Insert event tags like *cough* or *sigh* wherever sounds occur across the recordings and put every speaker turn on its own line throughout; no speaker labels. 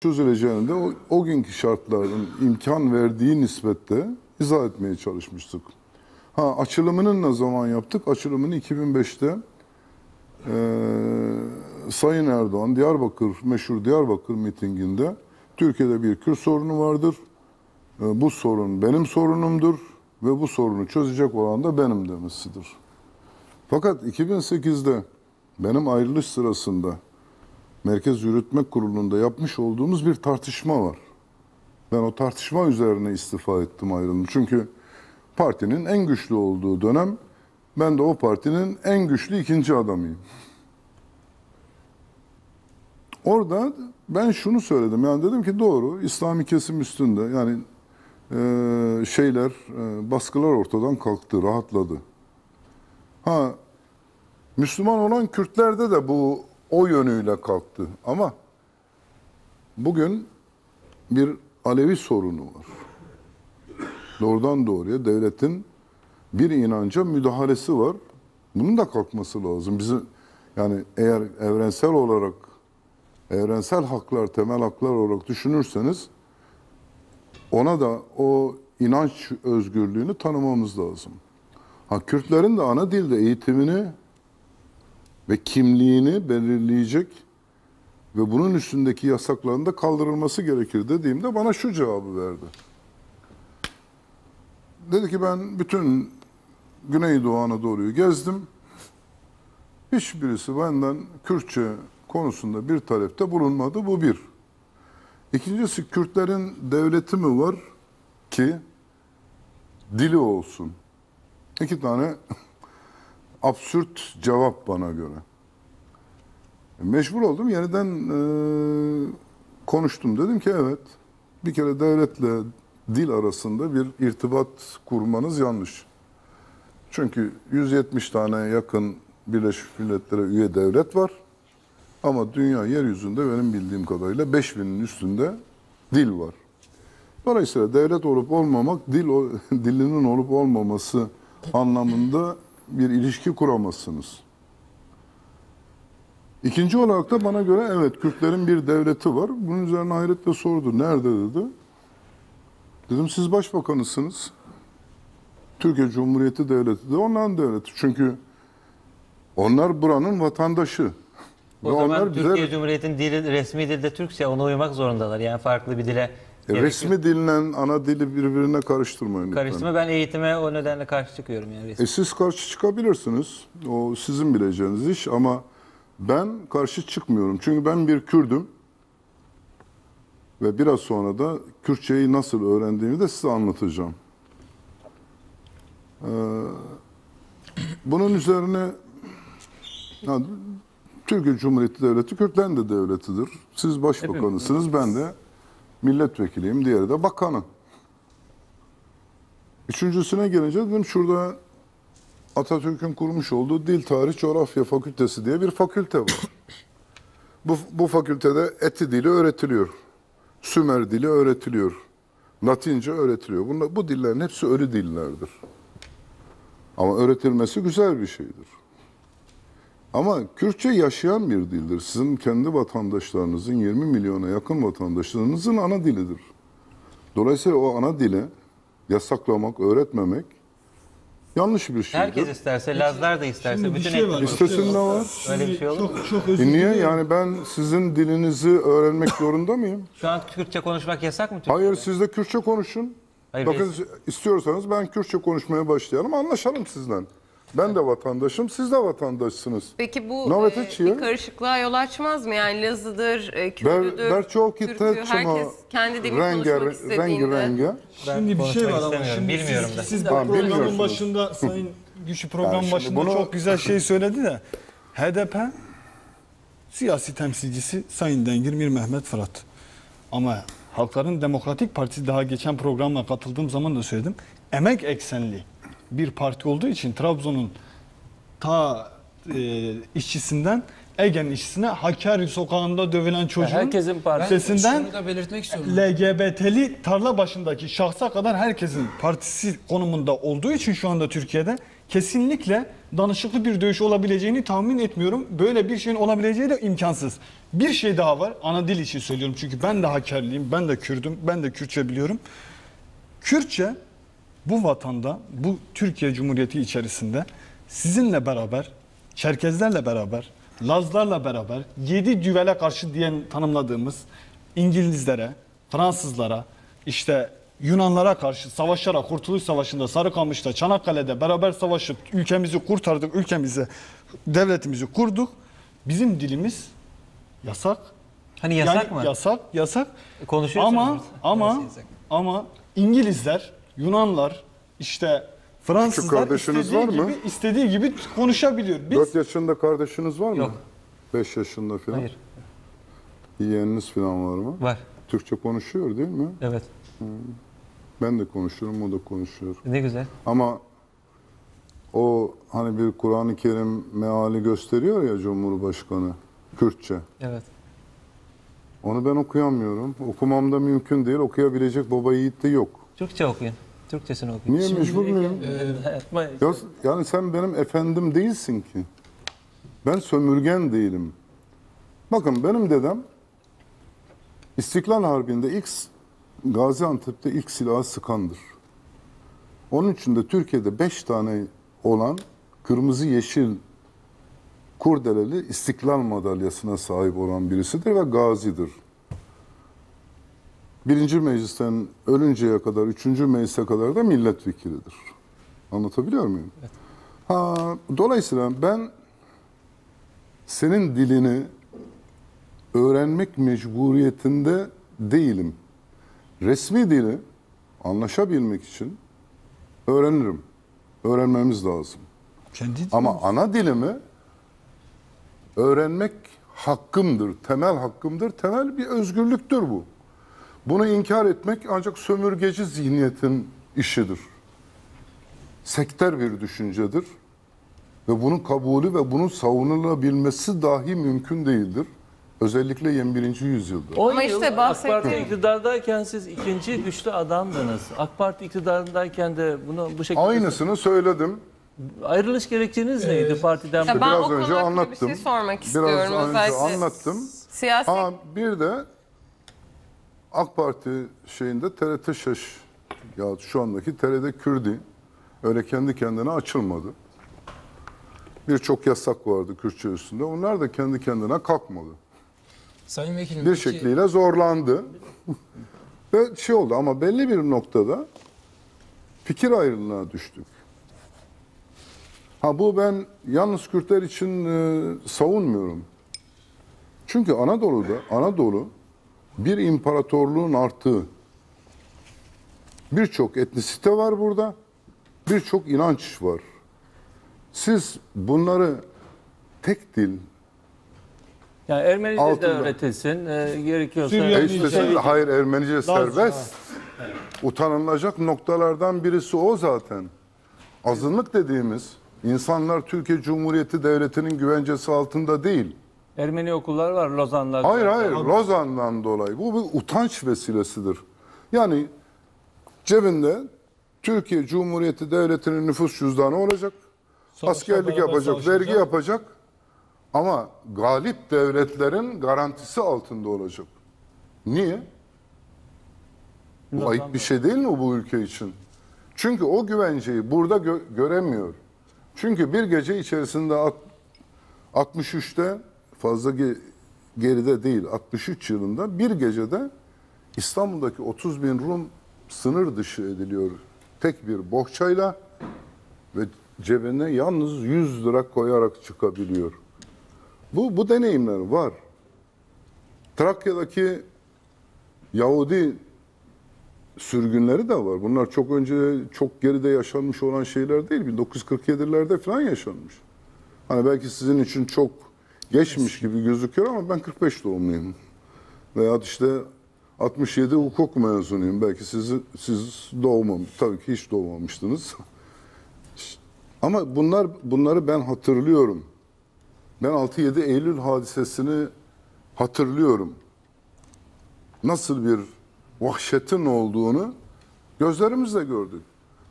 çözüleceğini de o, o günkü şartların imkan verdiği nispette izah etmeye çalışmıştık. Ha açılımını ne zaman yaptık? Açılımını 2005'te eee Sayın Erdoğan Diyarbakır meşhur Diyarbakır mitinginde Türkiye'de bir Kürt sorunu vardır. E, bu sorun benim sorunumdur ve bu sorunu çözecek olan da benim demesidir. Fakat 2008'de benim ayrılış sırasında Merkez Yürütme Kurulu'nda yapmış olduğumuz bir tartışma var. Ben o tartışma üzerine istifa ettim ayrıldım. Çünkü partinin en güçlü olduğu dönem ben de o partinin en güçlü ikinci adamıyım. Orada ben şunu söyledim. Yani dedim ki doğru İslami kesim üstünde yani e, şeyler e, baskılar ortadan kalktı, rahatladı. Ha Müslüman olan Kürtlerde de bu o yönüyle kalktı. Ama bugün bir Alevi sorunu var. Doğrudan doğruya devletin bir inanca müdahalesi var. Bunun da kalkması lazım. Bizim yani eğer evrensel olarak evrensel haklar, temel haklar olarak düşünürseniz ona da o inanç özgürlüğünü tanımamız lazım. Ha Kürtlerin de ana dilde eğitimini ve kimliğini belirleyecek ve bunun üstündeki yasakların da kaldırılması gerekir dediğimde bana şu cevabı verdi. Dedi ki ben bütün Güneydoğu Anadolu'yu gezdim. Hiçbirisi benden Kürtçe konusunda bir talepte bulunmadı. Bu bir. İkincisi Kürtlerin devleti mi var ki dili olsun? İki tane absürt cevap bana göre. Mecbur oldum yeniden e, konuştum. Dedim ki evet bir kere devletle dil arasında bir irtibat kurmanız yanlış. Çünkü 170 tane yakın Birleşmiş Milletler'e üye devlet var. Ama dünya yeryüzünde benim bildiğim kadarıyla 5000'in üstünde dil var. Dolayısıyla devlet olup olmamak, dil *laughs* dilinin olup olmaması anlamında bir ilişki kuramazsınız. İkinci olarak da bana göre evet Kürtlerin bir devleti var. Bunun üzerine hayretle sordu. Nerede dedi. Dedim siz başbakanısınız. Türkiye Cumhuriyeti Devleti de onların devleti. Çünkü onlar buranın vatandaşı.
O
Ve
zaman
onlar bize-
Türkiye Cumhuriyeti'nin dili resmi dilde Türkçe ona uymak zorundalar. Yani farklı bir dile
E,
gerek yok.
resmi dinle ana dili birbirine karıştırmayın. lütfen.
karıştırma. Ben eğitime o nedenle karşı çıkıyorum yani resmi.
E siz karşı çıkabilirsiniz. O sizin bileceğiniz iş ama ben karşı çıkmıyorum. Çünkü ben bir Kürdüm. Ve biraz sonra da Kürtçeyi nasıl öğrendiğimi de size anlatacağım. Ee, bunun üzerine ya, Türkiye Cumhuriyeti Devleti Kürtlerin de devletidir. Siz başbakanısınız, ben de milletvekiliyim, diğeri de bakanı. Üçüncüsüne gelince dedim şurada Atatürk'ün kurmuş olduğu Dil Tarih Coğrafya Fakültesi diye bir fakülte var. bu, bu fakültede Eti dili öğretiliyor. Sümer dili öğretiliyor. Latince öğretiliyor. Bunlar, bu dillerin hepsi ölü dillerdir. Ama öğretilmesi güzel bir şeydir. Ama Kürtçe yaşayan bir dildir. Sizin kendi vatandaşlarınızın 20 milyona yakın vatandaşlarınızın ana dilidir. Dolayısıyla o ana dili yasaklamak, öğretmemek yanlış bir şeydir.
Herkes isterse, Lazlar da isterse,
Şimdi bir
bütün
şey var.
etnik-
İstesin de var.
Öyle bir şey olur mu?
Çok çok özür
E niye? Yani ben sizin dilinizi öğrenmek *laughs* zorunda mıyım?
Şu an Kürtçe konuşmak yasak mı Türkiye'de?
Hayır siz de Kürtçe konuşun.
Hayır,
Bakın
biz-
istiyorsanız ben Kürtçe konuşmaya başlayalım. Anlaşalım sizden. Ben de vatandaşım, siz de vatandaşsınız.
Peki bu e, bir karışıklığa yol açmaz mı? Yani Lazıdır, e,
Ber,
Kürdüdür,
berçok
Türk'ü, herkes kendi dilini
renge,
konuşmak
rengi
istediğinde.
renge.
Şimdi bir şey var ama şimdi
bilmiyorum
siz,
da.
siz
Tamam,
programın
bilmiyorsunuz.
başında *laughs* Sayın Güçlü program
Yani
başında
bunu-
çok güzel şey söyledi de HDP siyasi temsilcisi Sayın Dengir Mir Mehmet Fırat. Ama Halkların Demokratik Partisi daha geçen programla katıldığım zaman da söyledim. Emek eksenli bir parti olduğu için Trabzon'un ta e, işçisinden Ege'nin işçisine Hakkari sokağında dövülen çocuğun
herkesin partisi.
sesinden
Şunu da belirtmek istiyorum.
LGBT'li tarla başındaki şahsa kadar herkesin partisi konumunda olduğu için şu anda Türkiye'de kesinlikle danışıklı bir dövüş olabileceğini tahmin etmiyorum. Böyle bir şeyin olabileceği de imkansız. Bir şey daha var. Ana dil için söylüyorum çünkü ben de Hakerliyim, ben de Kürdüm, ben de Kürtçe biliyorum. Kürtçe bu vatanda, bu Türkiye Cumhuriyeti içerisinde sizinle beraber, Çerkezlerle beraber, Lazlarla beraber, yedi düvele karşı diyen tanımladığımız İngilizlere, Fransızlara, işte Yunanlara karşı savaşarak Kurtuluş Savaşı'nda Sarıkamış'ta, Çanakkale'de beraber savaşıp ülkemizi kurtardık, ülkemizi, devletimizi kurduk. Bizim dilimiz yasak.
Hani yasak
Yani
mı?
Yasak, yasak.
Konuşuyoruz
Ama ama ama İngilizler, Yunanlar, işte Fransızlar
kardeşiniz
istediği
var mı?
gibi istediği gibi konuşabiliyor. Biz
4 yaşında kardeşiniz var mı?
Yok.
5 yaşında falan.
Hayır.
Yeğeniniz falan var mı?
Var.
Türkçe konuşuyor değil mi?
Evet.
Ben de konuşuyorum, o da konuşuyor.
Ne güzel.
Ama o hani bir Kur'an-ı Kerim meali gösteriyor ya Cumhurbaşkanı Kürtçe.
Evet.
Onu ben okuyamıyorum. Okumam da mümkün değil. Okuyabilecek baba yiğit de yok.
Türkçe okuyun. Türkçesini okuyun.
Niye mecbur muyum?
Ama
Ya, yani sen benim efendim değilsin ki. Ben sömürgen değilim. Bakın benim dedem İstiklal Harbi'nde ilk Gaziantep'te ilk silahı sıkandır. Onun için de Türkiye'de beş tane olan kırmızı yeşil kurdeleli İstiklal madalyasına sahip olan birisidir ve gazidir. Birinci meclisten ölünceye kadar, üçüncü meclise kadar da milletvekilidir. Anlatabiliyor muyum? Ha, dolayısıyla ben senin dilini öğrenmek mecburiyetinde değilim. Resmi dili anlaşabilmek için öğrenirim. Öğrenmemiz lazım.
kendi
Ama ana dilimi öğrenmek hakkımdır, temel hakkımdır, temel bir özgürlüktür bu. Bunu inkar etmek ancak sömürgeci zihniyetin işidir. Sekter bir düşüncedir. Ve bunun kabulü ve bunun savunulabilmesi dahi mümkün değildir. Özellikle 21. yüzyılda.
10
Ama işte
AK
bahsettiğim-
Parti iktidardayken siz ikinci güçlü adamdınız. AK Parti iktidarındayken de bunu bu şekilde...
Aynısını söyledim.
Ayrılış gerekçeniz neydi partiden?
Ya ben
Biraz
o
önce anlattım.
bir şey sormak
Biraz
istiyorum.
önce
Özellikle
anlattım.
Siyasi
Ha bir de AK Parti şeyinde TRT Şaş ya şu andaki TRT Kürdi öyle kendi kendine açılmadı. Birçok yasak vardı Kürtçe üstünde. Onlar da kendi kendine kalkmadı.
Sayın Vekilim,
Bir
peki-
şekliyle zorlandı. *laughs* Ve şey oldu ama belli bir noktada fikir ayrılığına düştük. Ha bu ben yalnız Kürtler için e, savunmuyorum. Çünkü Anadolu'da Anadolu bir imparatorluğun arttığı birçok etnisite var burada. Birçok inanç var. Siz bunları tek dil,
Yani Ermenice de
Altında.
öğretilsin. e, gerekiyorsa...
E siz- hayır Ermenice serbest. Utanılacak noktalardan birisi o zaten. Azınlık dediğimiz insanlar Türkiye Cumhuriyeti Devleti'nin güvencesi altında değil.
Ermeni okullar var Lozan'da.
Hayır hayır Lozan'dan dolayı. Bu bir utanç vesilesidir. Yani cebinde Türkiye Cumhuriyeti Devleti'nin nüfus cüzdanı olacak.
Savaşlar
askerlik yapacak, vergi yapacak. Ama galip devletlerin garantisi altında olacak. Niye? Bu ayıp bir şey değil mi bu ülke için? Çünkü o güvenceyi burada gö- göremiyor. Çünkü bir gece içerisinde at- 63'te fazla ge- geride değil 63 yılında bir gecede İstanbul'daki 30 bin Rum sınır dışı ediliyor. Tek bir bohçayla ve cebine yalnız 100 lira koyarak çıkabiliyor. Bu, bu deneyimler var. Trakya'daki Yahudi sürgünleri de var. Bunlar çok önce, çok geride yaşanmış olan şeyler değil. 1947'lerde falan yaşanmış. Hani belki sizin için çok geçmiş gibi gözüküyor ama ben 45 doğumluyum. Veya işte 67 hukuk mezunuyum. Belki siz, siz doğmam, tabii ki hiç doğmamıştınız. Ama bunlar bunları ben hatırlıyorum. Ben 6-7 Eylül hadisesini hatırlıyorum. Nasıl bir vahşetin olduğunu gözlerimizle gördük.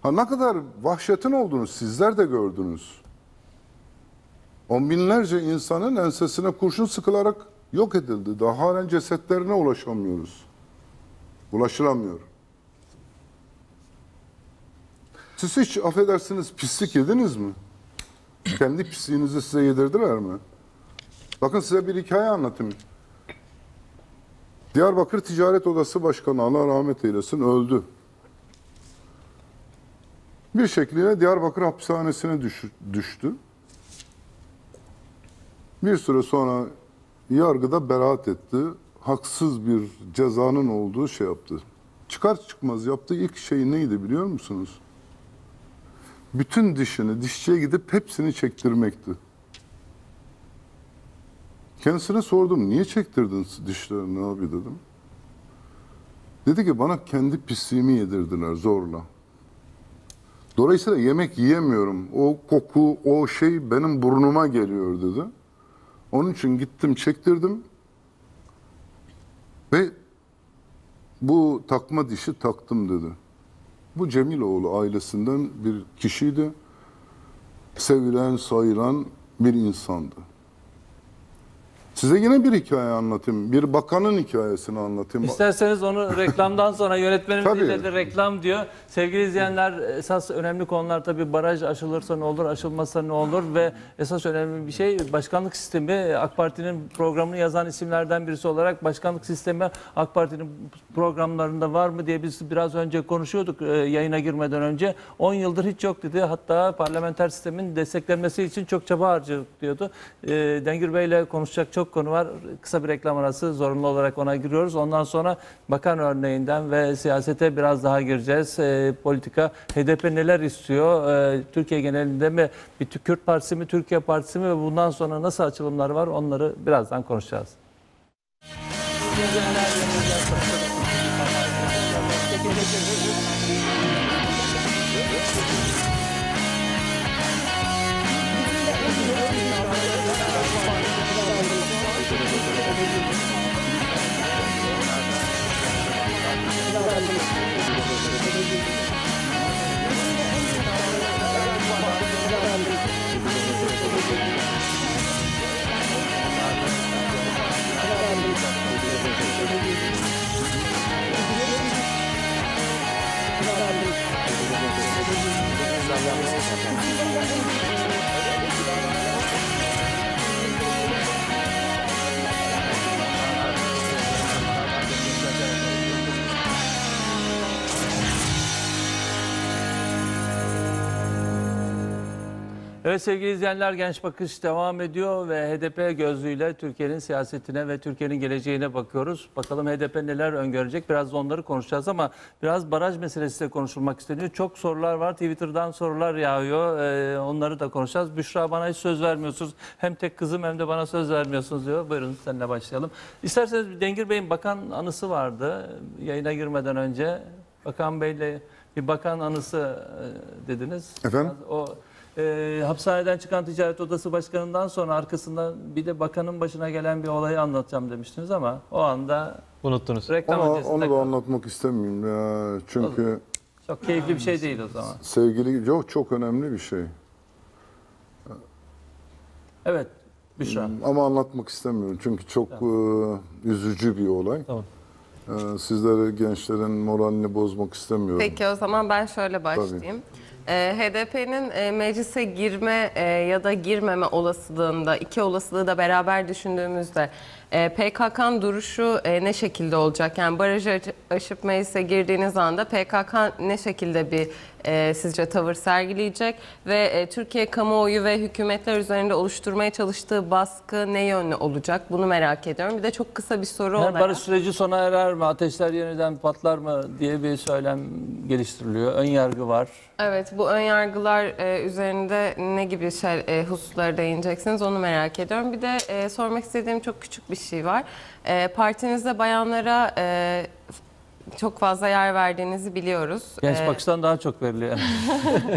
Ha ne kadar vahşetin olduğunu sizler de gördünüz. On binlerce insanın ensesine kurşun sıkılarak yok edildi. Daha halen cesetlerine ulaşamıyoruz. Ulaşılamıyor. Siz hiç affedersiniz pislik yediniz mi? Kendi pisliğinizi size yedirdiler mi? Bakın size bir hikaye anlatayım. Diyarbakır Ticaret Odası Başkanı Allah rahmet eylesin öldü. Bir şekliyle Diyarbakır hapishanesine düş- düştü. Bir süre sonra yargıda beraat etti. Haksız bir cezanın olduğu şey yaptı. Çıkar çıkmaz yaptığı ilk şey neydi biliyor musunuz? Bütün dişini dişçiye gidip hepsini çektirmekti. Kendisine sordum niye çektirdin dişlerini abi dedim. Dedi ki bana kendi pisliğimi yedirdiler zorla. Dolayısıyla yemek yiyemiyorum. O koku, o şey benim burnuma geliyor dedi. Onun için gittim çektirdim. Ve bu takma dişi taktım dedi. Bu Cemiloğlu ailesinden bir kişiydi. Sevilen, sayılan bir insandı. Size yine bir hikaye anlatayım. Bir bakanın hikayesini anlatayım.
İsterseniz onu reklamdan sonra yönetmenimiz
Tabii.
ileride reklam diyor. Sevgili izleyenler esas önemli konular tabii baraj aşılırsa ne olur, aşılmazsa ne olur ve esas önemli bir şey başkanlık sistemi. AK Parti'nin programını yazan isimlerden birisi olarak başkanlık sistemi AK Parti'nin programlarında var mı diye biz biraz önce konuşuyorduk e, yayına girmeden önce. 10 yıldır hiç yok dedi. Hatta parlamenter sistemin desteklenmesi için çok çaba harcadık diyordu. E, Dengür Bey ile konuşacak çok konu var. Kısa bir reklam arası zorunlu olarak ona giriyoruz. Ondan sonra bakan örneğinden ve siyasete biraz daha gireceğiz. E, politika HDP neler istiyor? E, Türkiye genelinde mi bir Kürt Partisi mi Türkiye Partisi mi ve bundan sonra nasıl açılımlar var? Onları birazdan konuşacağız. Gracias. Evet sevgili izleyenler Genç Bakış devam ediyor ve HDP gözlüğüyle Türkiye'nin siyasetine ve Türkiye'nin geleceğine bakıyoruz. Bakalım HDP neler öngörecek biraz da onları konuşacağız ama biraz baraj meselesi de konuşulmak isteniyor. Çok sorular var Twitter'dan sorular yağıyor Ee, onları da konuşacağız. Büşra bana hiç söz vermiyorsunuz hem tek kızım hem de bana söz vermiyorsunuz diyor. Buyurun seninle başlayalım. İsterseniz Dengir Bey'in bakan anısı vardı yayına girmeden önce. Bakan Bey'le bir bakan anısı e, dediniz.
Efendim?
O e, hapishaneden çıkan ticaret odası başkanından sonra arkasından bir de bakanın başına gelen bir olayı anlatacağım demiştiniz ama o anda
Unuttunuz.
reklam öncesinde
onu da
kaldı.
anlatmak istemiyorum ya. Çünkü
çok keyifli bir şey değil o zaman.
sevgili çok çok önemli bir şey.
Evet Büşra.
Ama anlatmak istemiyorum. Çünkü çok e, üzücü bir olay.
Tamam.
E, sizlere gençlerin moralini bozmak istemiyorum.
Peki o zaman ben şöyle başlayayım. Ee, HDP'nin e, meclise girme e, ya da girmeme olasılığında, iki olasılığı da beraber düşündüğümüzde e, PKK'nın duruşu e, ne şekilde olacak? Yani barajı aşıp meclise girdiğiniz anda PKK ne şekilde bir e, sizce tavır sergileyecek? Ve e, Türkiye kamuoyu ve hükümetler üzerinde oluşturmaya çalıştığı baskı ne yönlü olacak? Bunu merak ediyorum. Bir de çok kısa bir soru
Yani
olarak.
barış süreci sona erer mi, ateşler yeniden patlar mı diye bir söylem geliştiriliyor. Ön yargı var.
Evet, bu ön yargılar e, üzerinde ne gibi şey, e, hususlara değineceksiniz onu merak ediyorum. Bir de e, sormak istediğim çok küçük bir şey var. E, partinizde bayanlara e, çok fazla yer verdiğinizi biliyoruz.
Genç
E,
bakıştan daha çok veriliyor. *laughs*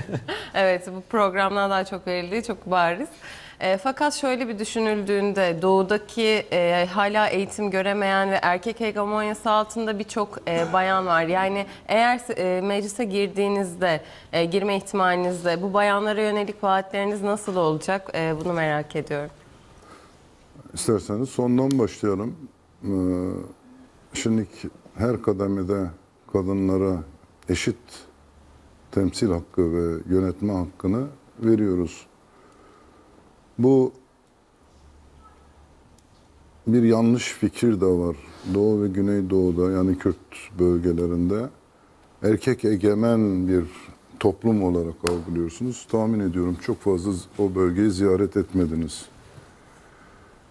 *laughs*
Evet, bu programdan daha çok verildiği çok bariz. E, fakat şöyle bir düşünüldüğünde doğudaki e, hala eğitim göremeyen ve erkek hegemonyası altında birçok e, bayan var. Yani eğer e, meclise girdiğinizde, e, girme ihtimalinizde bu bayanlara yönelik vaatleriniz nasıl olacak? E, bunu merak ediyorum.
İsterseniz sondan başlayalım. Ee, Şimdi her kademede kadınlara eşit temsil hakkı ve yönetme hakkını veriyoruz. Bu bir yanlış fikir de var. Doğu ve Güneydoğu'da yani Kürt bölgelerinde erkek egemen bir toplum olarak algılıyorsunuz. Tahmin ediyorum çok fazla o bölgeyi ziyaret etmediniz.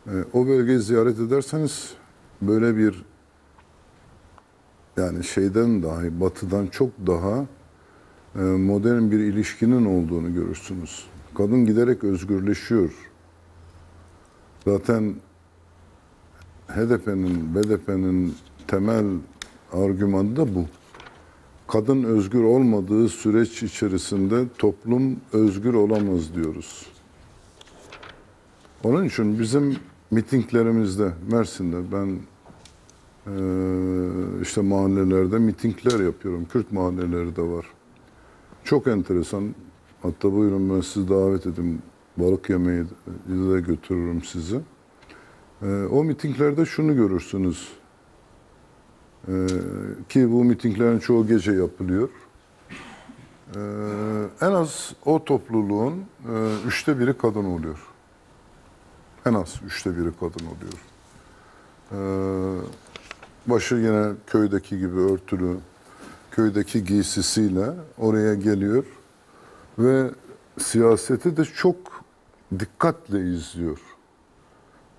Ee, o bölgeyi ziyaret ederseniz böyle bir yani şeyden dahi batıdan çok daha e, modern bir ilişkinin olduğunu görürsünüz. Kadın giderek özgürleşiyor. Zaten HDP'nin, BDP'nin temel argümanı da bu. Kadın özgür olmadığı süreç içerisinde toplum özgür olamaz diyoruz. Onun için bizim mitinglerimizde, Mersin'de ben eee, işte mahallelerde mitingler yapıyorum. Kürt mahalleleri de var. Çok enteresan. Hatta buyurun ben sizi davet edeyim. Balık yemeği de götürürüm sizi. Eee, o mitinglerde şunu görürsünüz. Eee, ki bu mitinglerin çoğu gece yapılıyor. En az o topluluğun üçte biri kadın oluyor. En az üçte biri kadın oluyor. Ee, başı yine köydeki gibi örtülü, köydeki giysisiyle oraya geliyor ve siyaseti de çok dikkatle izliyor.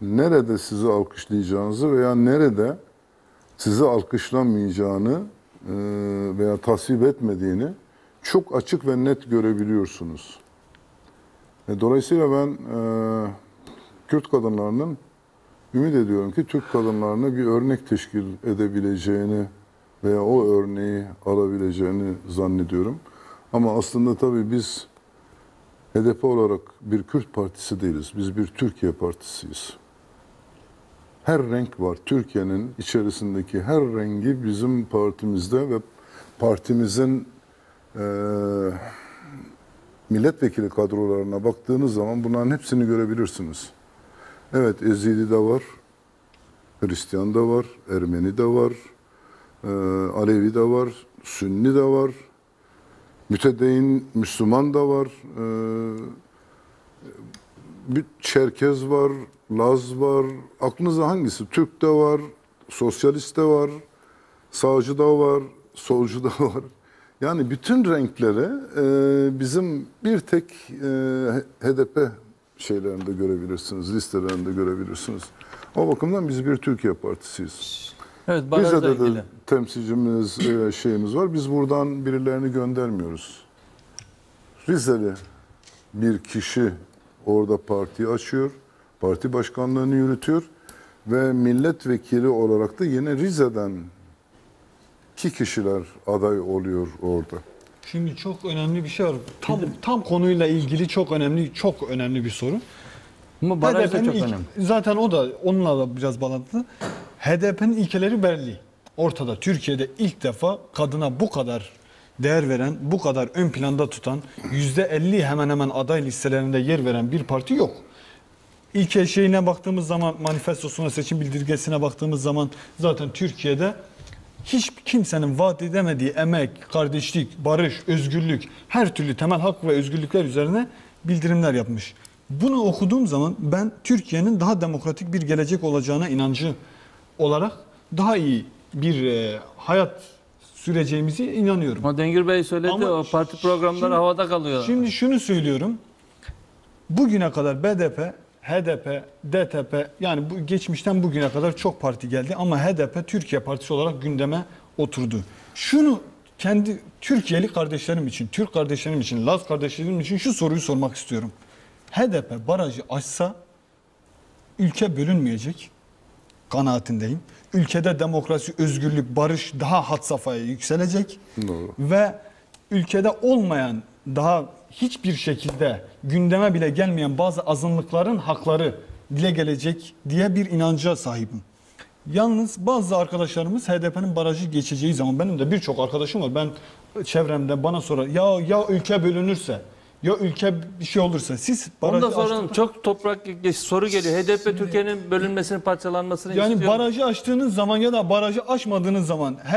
Nerede sizi alkışlayacağınızı veya nerede sizi alkışlamayacağını e, veya tasvip etmediğini çok açık ve net görebiliyorsunuz. E, Dolayısıyla ben e, Kürt kadınlarının ümit ediyorum ki Türk kadınlarına bir örnek teşkil edebileceğini veya o örneği alabileceğini zannediyorum. Ama aslında tabii biz HDP olarak bir Kürt partisi değiliz. Biz bir Türkiye partisiyiz. Her renk var. Türkiye'nin içerisindeki her rengi bizim partimizde ve partimizin eee milletvekili kadrolarına baktığınız zaman bunların hepsini görebilirsiniz. Evet Ezidi de var, Hristiyan da var, Ermeni de var, e, Alevi de var, Sünni de var, mütedeyyin Müslüman da var, e, bir Çerkez var, Laz var, aklınıza hangisi? Türk de var, sosyalist de var, sağcı da var, solcu da *laughs* var. Yani bütün renkleri e, bizim bir tek e, HDP şeylerinde görebilirsiniz, listelerinde görebilirsiniz. O bakımdan biz bir Türkiye partisiyiz.
Evet
Rize'de
ilgili.
de temsilcimiz, e, şeyimiz var. Biz buradan birilerini göndermiyoruz. Rizeli bir kişi orada partiyi açıyor, parti başkanlığını yürütüyor ve milletvekili olarak da yine Rize'den iki kişiler aday oluyor orada.
Şimdi çok önemli bir şey var. Tam tam konuyla ilgili çok önemli çok önemli bir soru.
Ama baraj da çok
ilk-
önemli.
Zaten o da onunla da biraz bağlantılı. HDP'nin ilkeleri belli. Ortada Türkiye'de ilk defa kadına bu kadar değer veren, bu kadar ön planda tutan, %50 hemen hemen aday listelerinde yer veren bir parti yok. İlke şeyine baktığımız zaman, manifestosuna, seçim bildirgesine baktığımız zaman zaten Türkiye'de hiç kimsenin vaat edemediği emek, kardeşlik, barış, özgürlük, her türlü temel hak ve özgürlükler üzerine bildirimler yapmış. Bunu okuduğum zaman ben Türkiye'nin daha demokratik bir gelecek olacağına inancı olarak daha iyi bir e, hayat süreceğimizi inanıyorum.
Ama Dengir Bey söyledi
Ama
o parti programları
şimdi-
havada kalıyor.
Şimdi şunu söylüyorum. Bugüne kadar BDP, HDP, DTP yani bu geçmişten bugüne kadar çok parti geldi ama HDP Türkiye Partisi olarak gündeme oturdu. Şunu kendi Türkiye'li kardeşlerim için, Türk kardeşlerim için, Laz kardeşlerim için şu soruyu sormak istiyorum. HDP barajı açsa ülke bölünmeyecek kanaatindeyim. Ülkede demokrasi, özgürlük, barış daha had safhaya yükselecek.
Doğru.
Ve ülkede olmayan daha hiçbir şekilde gündeme bile gelmeyen bazı azınlıkların hakları dile gelecek diye bir inanca sahibim. Yalnız bazı arkadaşlarımız HDP'nin barajı geçeceği zaman benim de birçok arkadaşım var. Ben çevremde bana sorar ya ya ülke bölünürse ya ülke bir şey olursa siz
Onu
barajı
da soralım.
açtık-
Çok toprak soru geliyor. HDP Türkiye'nin bölünmesini, parçalanmasını
yani
istiyor.
barajı açtığınız zaman ya da barajı açmadığınız zaman her